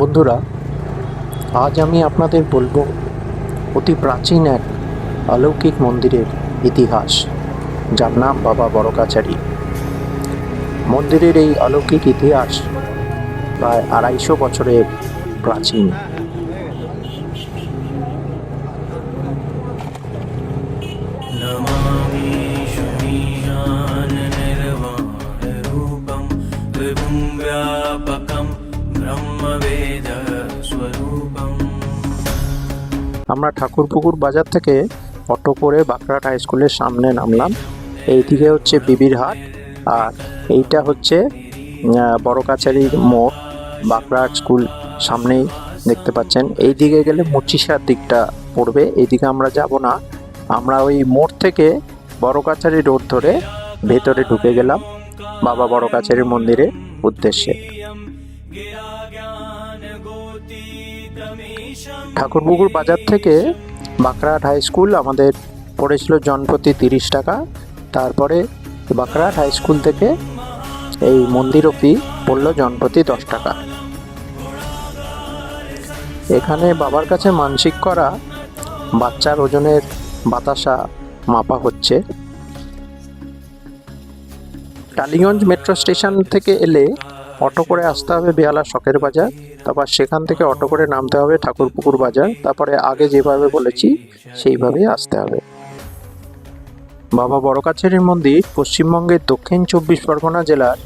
বন্ধুরা, আজ আমি আপনাদের বলব অতি প্রাচীন এক অলৌকিক মন্দিরের ইতিহাস, যার নাম বাবা বড়কাচারী। মন্দিরের এই অলৌকিক ইতিহাস প্রায় আড়াইশো বছরের প্রাচীন। আমরা ঠাকুরপুকুর বাজার থেকে অটো করে বাঁকড়াট হাই স্কুলের সামনে নামলাম। এইদিকে হচ্ছে বিবির হাট আর এইটা হচ্ছে বড় কাছারির মোড় বাঁকড়াট স্কুল সামনেই দেখতে পাচ্ছেন। এই দিকে গেলে মুচিসার দিকটা পড়বে, এইদিকে আমরা যাব না। আমরা ওই মোড় থেকে বড় কাছারি রোড ধরে ভেতরে ঢুকে গেলাম বাবা বড় কাছারি মন্দিরের উদ্দেশ্যে। ঠাকুরপুকুর বাজার থেকে বাঁকড়াহাট হাই স্কুল আমাদের পড়েছিল জনপ্রতি তিরিশ টাকা। তারপরে বাঁকড়াহাট হাই স্কুল থেকে এই মন্দির অব্দি পড়ল জনপ্রতি দশ টাকা। এখানে বাবার কাছে মানসিক করা বাচ্চার ওজনের বাতাসা মাপা হচ্ছে। টালিগঞ্জ মেট্রো স্টেশন থেকে এলে অটো করে আসতে হবে বেহালা শখের বাজার, তারপর সেখান থেকে অটো করে নামতে হবে ঠাকুরপুকুর বাজার, তারপরে আগে যেভাবে বলেছি সেইভাবেই আসতে হবে। বাবা বড়কাছারির মন্দির পশ্চিমবঙ্গের দক্ষিণ চব্বিশ পরগনা জেলার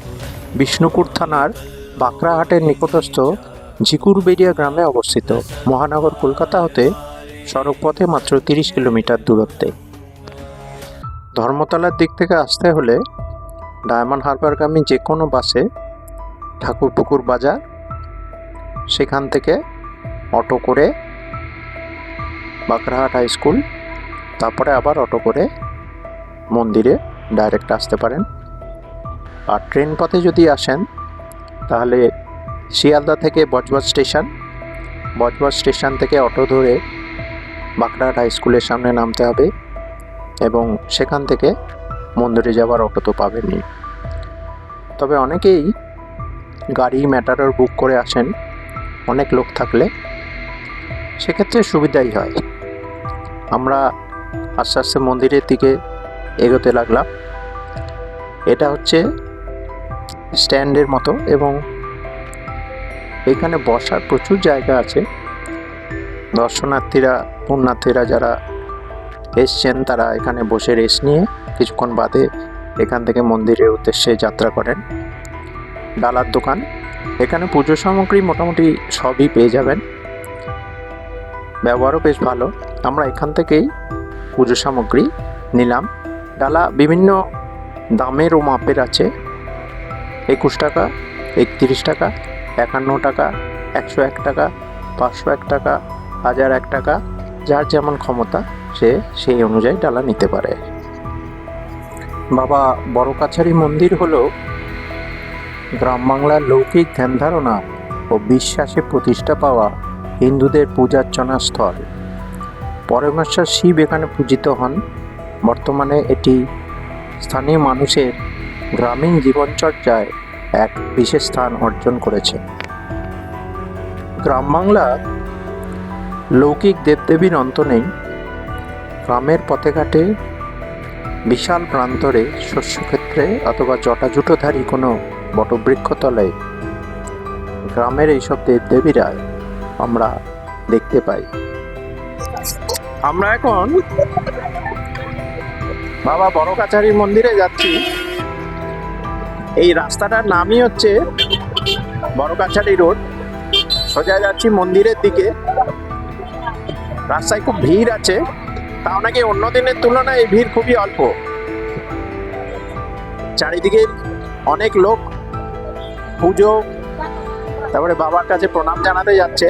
বিষ্ণুপুর থানার বাঁকড়াহাটের নিকটস্থ ঝিকুরবেড়িয়া গ্রামে অবস্থিত। মহানগর কলকাতা হতে সড়কপথে মাত্র তিরিশ কিলোমিটার দূরত্বে। ধর্মতলার দিক থেকে আসতে হলে ডায়মন্ড হারবারগামী যে কোনো বাসে ঠাকুরপুকুর বাজার। সেখান থেকে অটো করে বাঁকড়াহাট হাই স্কুল। তারপরে আবার অটো করে মন্দিরে ডাইরেক্ট আসতে পারেন। আর ট্রেন পথে যদি আসেন, তাহলে শিয়ালদা থেকে বজবজ স্টেশন। বজবজ স্টেশন থেকে অটো ধরে বাঁকড়াহাট হাই স্কুলের সামনে নামতে হবে এবং সেখান থেকে মন্দিরে যাওয়ার অটো তো পাবেনই। তবে অনেকেই গাড়ি, ম্যাটারার বুক করে আসেন অনেক লোক থাকলে। সেক্ষেত্রে সুবিধাই হয়। আমরা আস্তে আস্তে মন্দিরের দিকে এগোতে লাগলাম। এটা হচ্ছে স্ট্যান্ডের মতো এবং এখানে বসার প্রচুর জায়গা আছে। দর্শনার্থীরা, পুণ্যার্থীরা যারা এসছেন, তারা এখানে বসে রেস্ট নিয়ে কিছুক্ষণ বাদে এখান থেকে মন্দিরের উদ্দেশ্যে যাত্রা করেন। ডালার দোকান। এখানে পুজো সামগ্রী মোটামুটি সবই পেয়ে যাবেন। ব্যবহারও বেশ ভালো। আমরা এখান থেকেই পুজো সামগ্রী নিলাম। ডালা বিভিন্ন দামের ও মাপের আছে। একুশ টাকা, একত্রিশ টাকা, একান্ন টাকা, একশো এক টাকা, পাঁচশো এক টাকা, হাজার এক টাকা, যার যেমন ক্ষমতা সে সেই অনুযায়ী ডালা নিতে পারে। বাবা বড় কাছারি মন্দির হলো গ্রাম বাংলার লৌকিক ধ্যান ধারণা ও বিশ্বাসে প্রতিষ্ঠা পাওয়া হিন্দুদের পূজার্চনা স্থল। পরমেশ্বর শিব এখানে পূজিত হন। বর্তমানে এটি স্থানীয় মানুষের গ্রামীণ জীবনচর্যায় এক বিশেষ স্থান অর্জন করেছে। গ্রাম বাংলা লৌকিক দেবদেবীর অন্ত নেই। গ্রামের পথে ঘাটে বিশাল প্রান্তরে শস্যক্ষেত্রে অথবা জটাজুটোধারী কোনো বটবৃক্ষতলায় গ্রামের এইসব দেবদেবীরা আমরা দেখতে পাই। আমরা এখন বাবা বড় কাছারি মন্দিরে যাচ্ছি। এই রাস্তাটার নামই হচ্ছে বড় কাছারি রোড। সোজা যাচ্ছি মন্দিরের দিকে। রাস্তায় খুব ভিড় আছে। তাও নাকি অন্য দিনের তুলনায় এই ভিড় খুবই অল্প। চারিদিকে অনেক লোক পুজো, তারপরে বাবার কাছে প্রণাম জানাতে যাচ্ছে।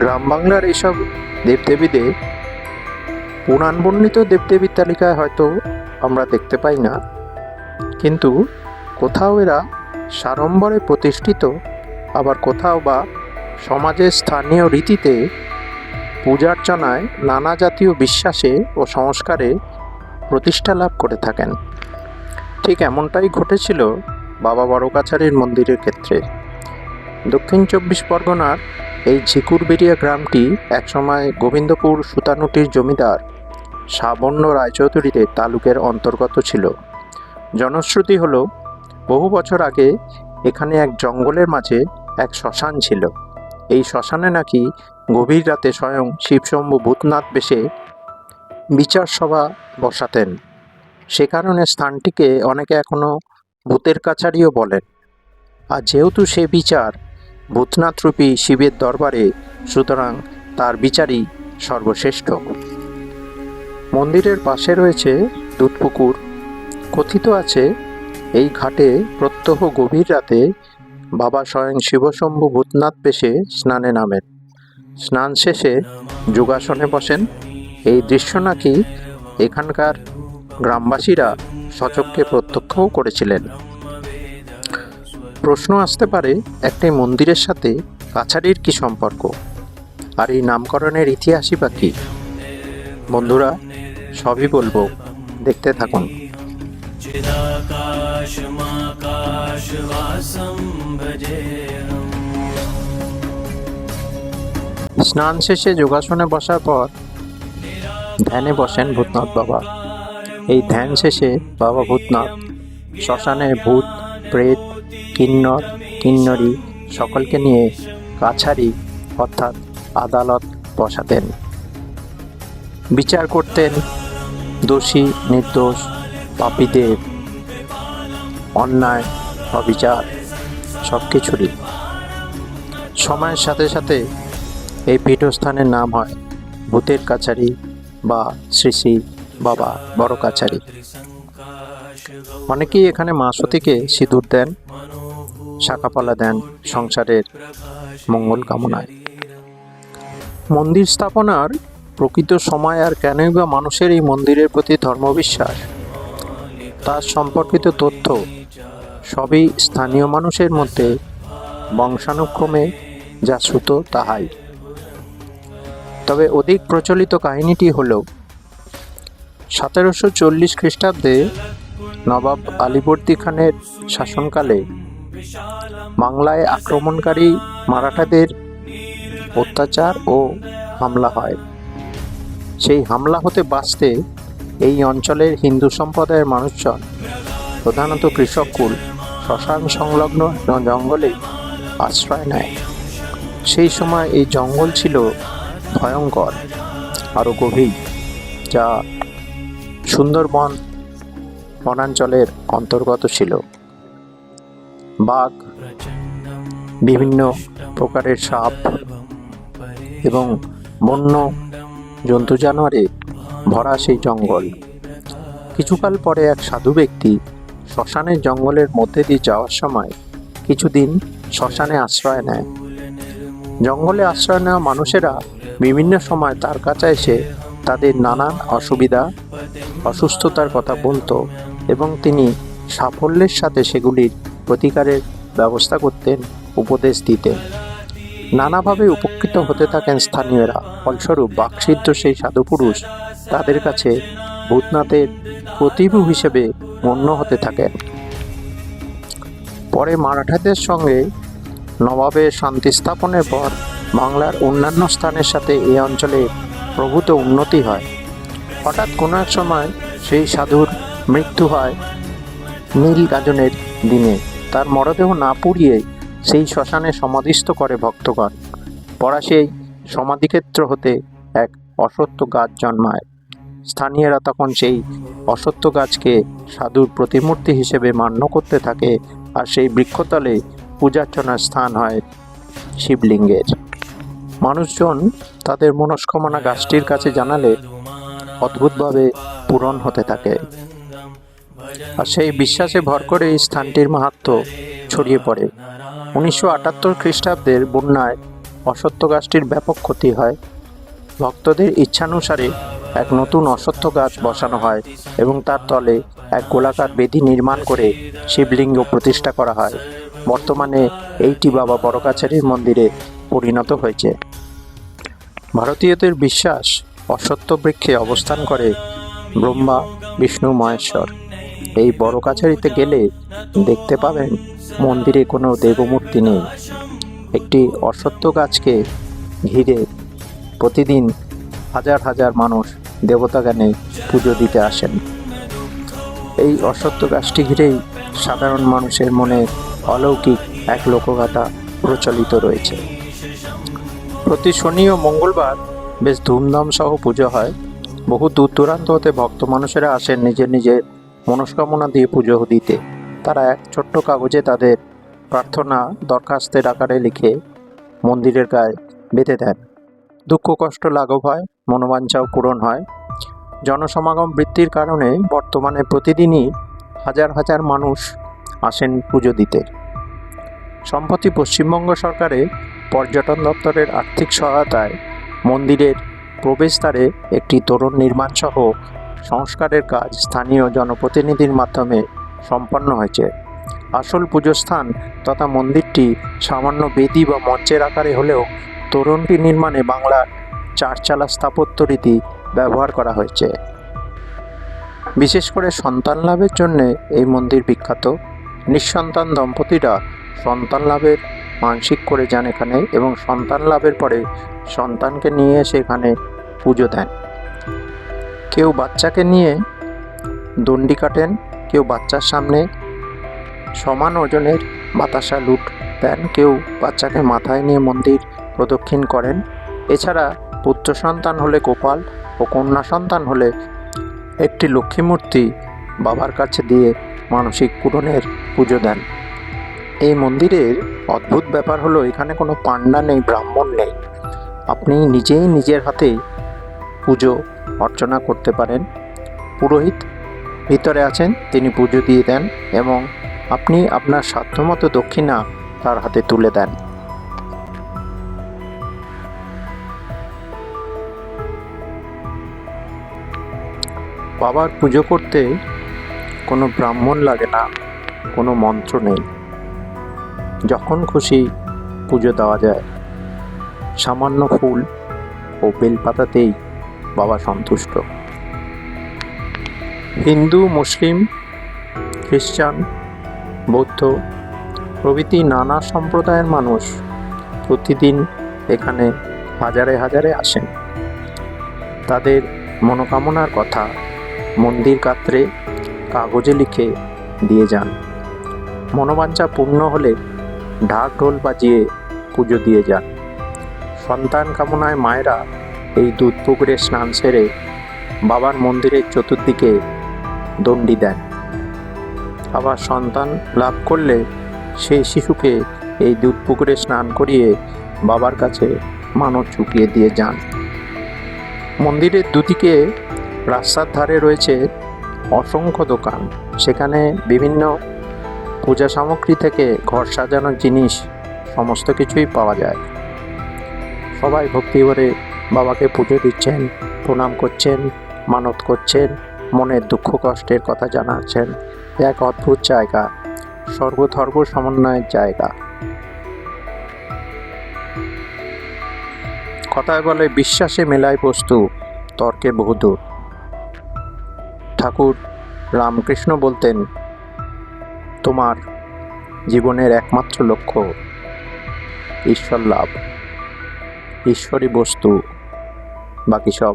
গ্রাম বাংলার এইসব দেবদেবীদের পুরাণ বর্ণিত দেবদেবীর তালিকায় হয়তো আমরা দেখতে পাই না। কিন্তু কোথাও এরা সাড়ম্বরে প্রতিষ্ঠিত, আবার কোথাও বা সমাজের স্থানীয় রীতিতে পূজার্চনায় নানা জাতীয় বিশ্বাসে ও সংস্কারে প্রতিষ্ঠা লাভ করে থাকেন। ঠিক এমনটাই ঘটেছিল বাবা বড়কাছারির মন্দিরের ক্ষেত্রে। দক্ষিণ চব্বিশ পরগনার এই ঝিকুরবেড়িয়া গ্রামটি একসময় গোবিন্দপুর সুতানুটির জমিদার সাবর্ণ রায়চৌধুরীদের তালুকের অন্তর্গত ছিল। জনশ্রুতি হলো, বহু বছর আগে এখানে এক জঙ্গলের মাঝে এক শ্মশান ছিল। এই শ্মশানে নাকি গভীর রাতে স্বয়ং শিবশম্ভু ভূতনাথ বেশে বিচার সভা বসাতেন। সে কারণে স্থানটিকে অনেকে এখনও ভূতের কাছারিও বলেন। আর যেহেতু সে বিচার ভূতনাথরূপী শিবের দরবারে, সুতরাং তার বিচারই সর্বশ্রেষ্ঠ। মন্দিরের পাশে রয়েছে দুধপুকুর। কথিত আছে, এই ঘাটে প্রত্যহ গভীর রাতে বাবা স্বয়ং শিবশম্ভু ভূতনাথ পেশে স্নানে নামেন। স্নান শেষে যোগাসনে বসেন। এই দৃশ্য নাকি এখানকার গ্রামবাসীরা সচক্ষে প্রত্যক্ষও করেছিলেন। প্রশ্ন আসতে পারে, একটি মন্দিরের সাথে কাছাড়ির কি সম্পর্ক? আর এই নামকরণের ইতিহাসই বা কি? বন্ধুরা, সবই বলব, দেখতে থাকুন। স্নান শেষে যোগাসনে বসার পর ধ্যানে বসেন ভূতনাথ বাবা। এই ধ্যান শেষে বাবা ভূতনাথ শ্মশানে ভূত, প্রেত, কিন্নর, কিন্নরী সকলকে নিয়ে কাছারি অর্থাৎ আদালত বসাতেন। বিচার করতেন দোষী, নির্দোষ, পাপীদের। অন্যায়, অবিচার সব কিছুরই সময়ের সাথে সাথে এই পীঠস্থানের নাম হয় ভূতের কাছারি বা শ্রী শ্রী বাবা, বড় কাছারি। অনেকেই এখানে মা সতীকে সিঁদুর দেন, শাখাপালা দেন, সংসারের মঙ্গল কামনায়। মন্দির স্থাপনার প্রকৃত সময় আর কেনই বা মানুষের এই মন্দিরের প্রতি ধর্মবিশ্বাস? তার সম্পর্কিত তথ্য সবই স্থানীয় মানুষের মধ্যে বংশানুক্রমে যা শ্রুত তাহাই। তবে অধিক প্রচলিত কাহিনীটি হল সতেরোশো চল্লিশ খ্রিস্টাব্দে নবাব আলীবর্দী খানের শাসনকালে বাংলায় আক্রমণকারী মারাঠাদের অত্যাচার ও হামলা হয়। সেই হামলা হতে বাঁচতে এই অঞ্চলের হিন্দু সম্প্রদায়ের মানুষজন, প্রধানত কৃষককুল শ্মশান সংলগ্ন জঙ্গলে আশ্রয় নেয়। সেই সময় এই জঙ্গল ছিল ভয়ঙ্কর আরও গভীর, যা সুন্দরবন বনাঞ্চলের অন্তর্গত ছিল। বাঘ বিভিন্ন প্রকারের সাপ এবং বন্য জন্তু জানোয়ারে ভরা সেই জঙ্গল। কিছুকাল পরে এক সাধু ব্যক্তি শ্মশানের জঙ্গলের মধ্যে দিয়ে যাওয়ার সময় কিছুদিন শ্মশানে আশ্রয় নেয়। জঙ্গলে আশ্রয় নেওয়া মানুষেরা বিভিন্ন সময় তার কাছে এসে তাদের নানান অসুবিধা, অসুস্থতার কথা বলতো এবং তিনি সাফল্যের সাথে সেগুলির প্রতিকারের ব্যবস্থা করতেন, উপদেশ দিতেন। নানাভাবে উপকৃত হতে থাকেন স্থানীয়রা। ফলস্বরূপ বাকসিদ্ধ সেই সাধুপুরুষ তাদের কাছে ভূতনাথের প্রতিভু হিসেবে গণ্য হতে থাকেন। পরে মারাঠাদের সঙ্গে নবাবের শান্তি স্থাপনের পর বাংলার অন্যান্য স্থানের সাথে এই অঞ্চলে প্রভূত উন্নতি হয়। হঠাৎ কোনো এক সময় সেই সাধুর মৃত্যু হয় নীল গাজনের দিনে। তার মরদেহ না পুড়িয়ে সেই শ্মশানে সমাধিস্থ করে ভক্তগণ। পরা সেই সমাধিক্ষেত্র হতে এক অসত্য গাছ জন্মায়। স্থানীয়রা তখন সেই অসত্য গাছকে সাধুর প্রতিমূর্তি হিসেবে মান্য করতে থাকে আর সেই বৃক্ষতলে পূজার্চনার স্থান হয় শিবলিঙ্গের। মানুষজন তাদের মনস্কামনা গাছটির কাছে জানালে অদ্ভুতভাবে পূরণ হতে থাকে। আর সেই বিশ্বাসে ভর করে এই স্থানটির মাহাত্ম ছড়িয়ে পড়ে। উনিশশো আটাত্তর খ্রিস্টাব্দের বন্যায় অসত্য গাছটির ব্যাপক ক্ষতি হয়। ভক্তদের ইচ্ছানুসারে এক নতুন অসত্য গাছ বসানো হয় এবং তার তলে এক গোলাকার বেদি নির্মাণ করে শিবলিঙ্গ প্রতিষ্ঠা করা হয়। বর্তমানে এইটি বাবা বড়কাছারির মন্দিরে পরিণত হয়েছে। ভারতীয়দের বিশ্বাস অসত্য বৃক্ষে অবস্থান করে ব্রহ্মা, বিষ্ণু, মহেশ্বর। এই বড় কাছারিতে গেলে দেখতে পাবেন মন্দিরে কোনো দেবমূর্তি নেই। একটি অশ্বত্থ গাছকে ঘিরে প্রতিদিন হাজার হাজার মানুষ দেবতা জ্ঞানে পুজো দিতে আসেন। এই অশ্বত্থ গাছটি ঘিরেই সাধারণ মানুষের মনে অলৌকিক এক লোকগাথা প্রচলিত রয়েছে। প্রতি শনি ও মঙ্গলবার বেশ ধুমধাম সহ পুজো হয়। বহু দূর দূরান্ত হতে ভক্ত মানুষেরা আসেন নিজের নিজের মনস্কামনা দিয়ে পুজো দিতে। তারা এক ছোট্ট কাগজে তাদের প্রার্থনা দরখাস্তের আকারে লিখে মন্দিরের গায়ে বেঁধে দেন। দুঃখ, কষ্ট, লাঘব হয়, মনোবাঞ্ছাও পূরণ হয়। জনসমাগম বৃদ্ধির কারণে বর্তমানে প্রতিদিনই হাজার হাজার মানুষ আসেন পুজো দিতে। সম্প্রতি পশ্চিমবঙ্গ সরকারের পর্যটন দপ্তরের আর্থিক সহায়তায় মন্দিরের প্রবেশদ্বারে একটি তোরণ নির্মাণ সহ সংস্কারের কাজ স্থানীয় জনপ্রতিনিধির মাধ্যমে সম্পন্ন হয়েছে। আসল পুজোস্থান তথা মন্দিরটি সামান্য বেদি বা মঞ্চের আকারে হলেও তোরণটি নির্মাণে বাংলার চারচালা স্থাপত্য রীতি ব্যবহার করা হয়েছে। বিশেষ করে সন্তান লাভের জন্যে এই মন্দির বিখ্যাত। নিঃসন্তান দম্পতিরা সন্তান লাভের মানসিক করে যান এখানে এবং সন্তান লাভের পরে সন্তানকে নিয়ে এসে এখানে পুজো দেন। কেউ বাচ্চাকে নিয়ে দণ্ডি কাটেন, কেউ বাচ্চার সামনে সমান ওজনের বাতাসা লুট দেন, কেউ বাচ্চাকে মাথায় নিয়ে মন্দির প্রদক্ষিণ করেন। এছাড়া পুত্র সন্তান হলে গোপাল ও কন্যা সন্তান হলে একটি লক্ষ্মী মূর্তি বাবার কাছে দিয়ে মানসিক পূরণের পুজো দেন। এই মন্দিরের অদ্ভুত ব্যাপার হলো, এখানে কোনো পান্ডা নেই, ব্রাহ্মণ নেই। আপনি নিজেই নিজের হাতে পুজো অর্চনা করতে পারেন। পুরোহিত ভিতরে আছেন, তিনি পুজো দিয়ে দেন এবং আপনি আপনার সাধ্যমতো দক্ষিণা তার হাতে তুলে দেন। বাবার পুজো করতে কোনো ব্রাহ্মণ লাগে না, কোনো মন্ত্র নেই। যখন খুশি পুজো দেওয়া যায়। সামান্য ফুল ও বেলপাতাতেই বাবা সন্তুষ্ট। হিন্দু, মুসলিম খ্রিস্টান বৌদ্ধ প্রভৃতি নানা সম্প্রদায়ের মানুষ প্রতিদিন এখানে হাজারে হাজারে আসেন। তাদের মনোকামনার কথা মন্দির গাত্রে কাগজে লিখে দিয়ে যান। মনোবাঞ্ছা পূর্ণ হলে ঢাক ঢোল বাজিয়ে পুজো দিয়ে যান। সন্তান কামনায় মায়েরা এই দুধ পুকুরে স্নান সেরে বাবার মন্দিরের চতুর্দিকে দণ্ডি দেন। আবার সন্তান লাভ করলে সেই শিশুকে এই দুধ পুকুরে স্নান করিয়ে বাবার কাছে মানত চুকিয়ে দিয়ে যান। মন্দিরের দুদিকে রাস্তার ধারে রয়েছে অসংখ্য দোকান। সেখানে বিভিন্ন পূজা সামগ্রী থেকে ঘর সাজানোর জিনিস, সমস্ত কিছুই পাওয়া যায়। সবাই ভক্তি ভরে বাবাকে পুজো দিচ্ছেন, প্রণাম করছেন, মানত করছেন, মনের দুঃখ কষ্টের কথা জানাচ্ছেন। এক অদ্ভুত জায়গা সর্বধর্ম সমন্বয়ের জায়গা। কথায় বলে বিশ্বাসে মেলায় বস্তু, তর্কে বহুদূর। ঠাকুর রামকৃষ্ণ বলতেন তোমার জীবনের একমাত্র লক্ষ্য ঈশ্বর লাভ। ঈশ্বরী বস্তু, বাকি সব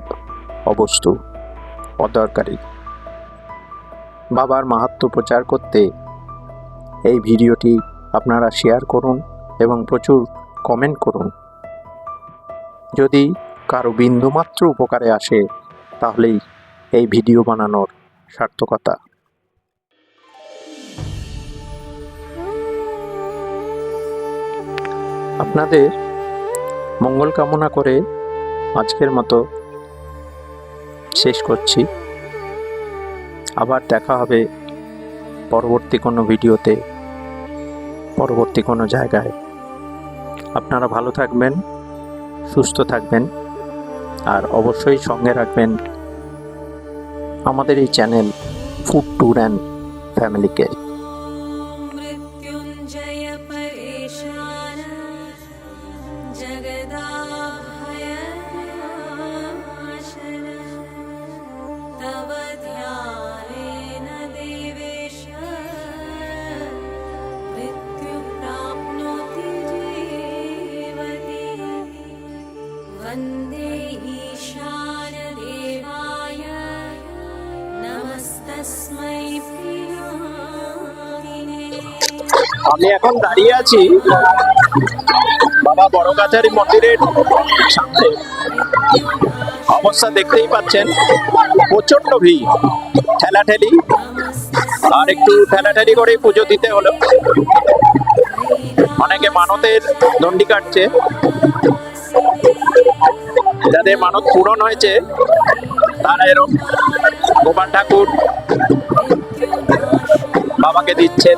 অবস্তু, অদরকারি। বাবার মাহাত্ম্য প্রচার করতে এই ভিডিওটি আপনারা শেয়ার করুন এবং প্রচুর কমেন্ট করুন। যদি কারও বিন্দুমাত্র উপকারে আসে, তাহলেই এই ভিডিও বানানোর সার্থকতা। আপনাদের মঙ্গল কামনা করে আজকের মতো শেষ করছি। আবার দেখা হবে পরবর্তী কোনো ভিডিওতে, পরবর্তী কোনো জায়গায়। আপনারা ভালো থাকবেন, সুস্থ থাকবেন, আর অবশ্যই সঙ্গে রাখবেন আমাদের এই চ্যানেল ফুড ট্যুর অ্যান্ড ফ্যামিলিকে আমি এখন দাঁড়িয়ে আছি বাবা বড় কাছারি মন্দিরের সামনে। অবস্থা দেখতেই পাচ্ছেন প্রচণ্ড ভিড়। ঠেলাঠেলি, আর একটু ঠেলাঠেলি করে পুজো দিতে হলো। অনেকে মানতের দণ্ডি কাটছে। যাদের মানত পূরণ হয়েছে, তারা এরকম গোপাল ঠাকুর বাবাকে দিচ্ছেন।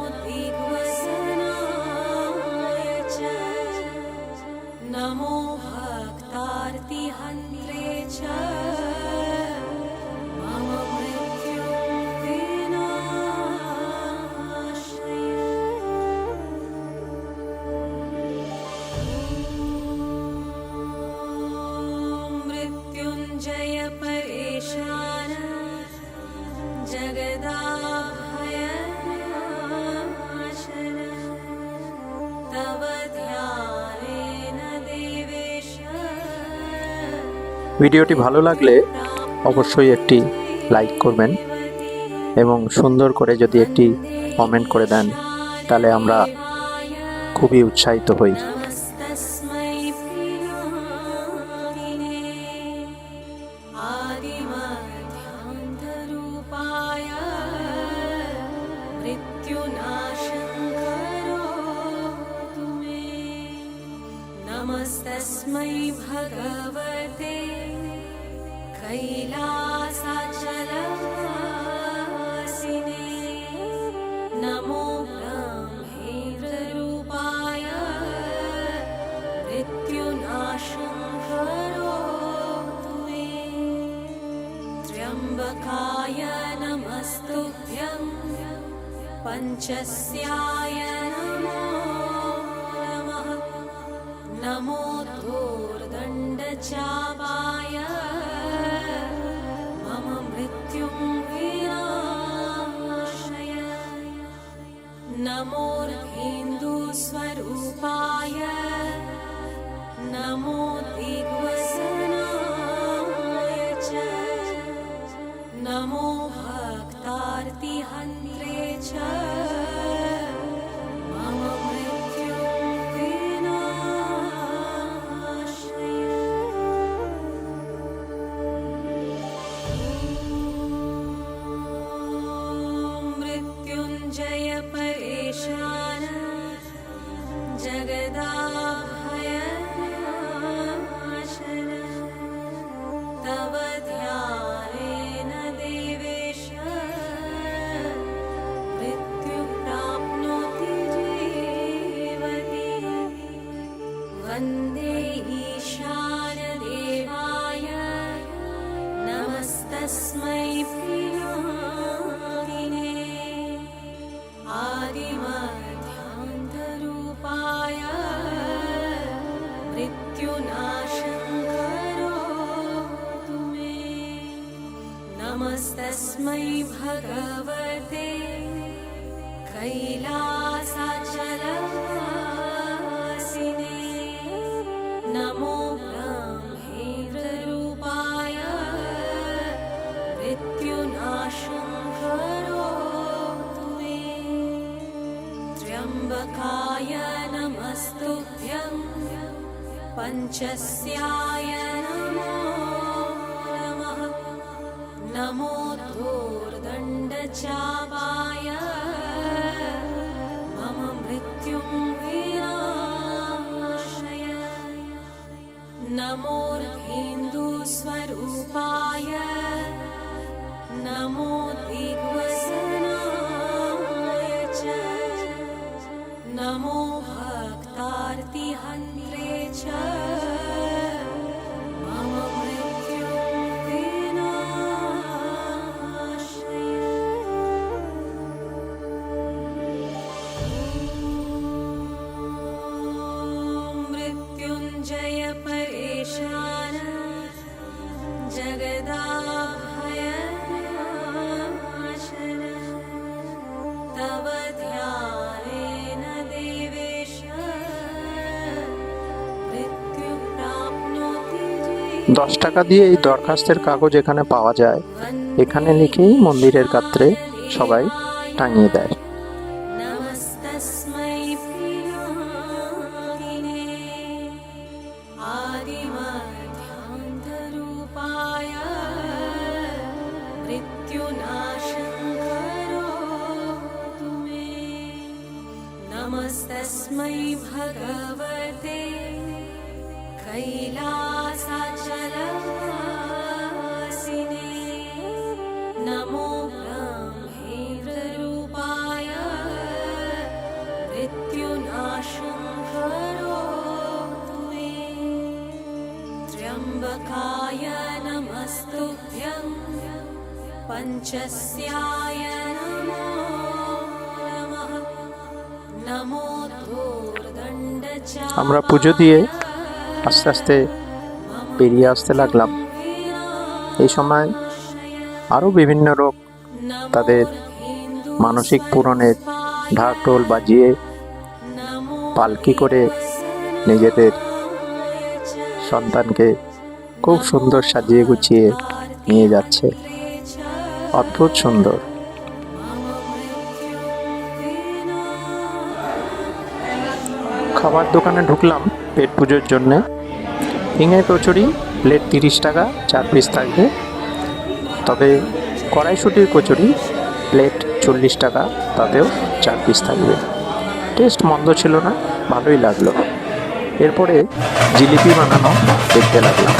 ভিডিওটি ভালো লাগলে অবশ্যই একটি লাইক করবেন এবং সুন্দর করে যদি একটি কমেন্ট করে দেন, তাহলে আমরা খুবই উৎসাহিত হই। मे त्र्यम्बकाय नमस्तुभ्यं पञ्चस्याय नमो नमः। धूर्दण्डचापाय मृत्युनाशं करोतु मे नमस्तस्मै भगवते कैलासाचलवासिने पञ्चस्याय नमो नमः। नमो धूर्दण्डचापाय मम मृत्युं विनाशय। नमोर्हिन्दुस्वरूपाय দশ টাকা দিয়ে এই দরখাস্তের কাগজ এখানে পাওয়া যায়। এখানে লিখেই মন্দিরের কাত্রে সবাই টাঙিয়ে দেয়। नमस्तुभ्यं पञ्चस्याय नमो नमः नमो धूर्दण्डच আমরা পুজো দিয়ে আস্তে আস্তে বেরিয়ে আসতে লাগলাম এই সময় আরও বিভিন্ন লোক তাদের মানসিক পূরণের ঢাক ঢোল বাজিয়ে পালকি করে নিজেদের সন্তানকে খুব সুন্দর সাজিয়ে গুছিয়ে নিয়ে যাচ্ছে। অদ্ভুত সুন্দর। খাবার দোকানে ঢুকলাম পেট পুজোর জন্যে। হিঙে কচুরি, প্লেট তিরিশ টাকা, চার পিস থাকবে। তবে কড়াইশুটির কচুরি, প্লেট চল্লিশ টাকা, তাতেও চার পিস থাকবে। টেস্ট মন্দ ছিল না, ভালোই লাগল। এরপরে জিলিপি বানানো দেখতে লাগলাম।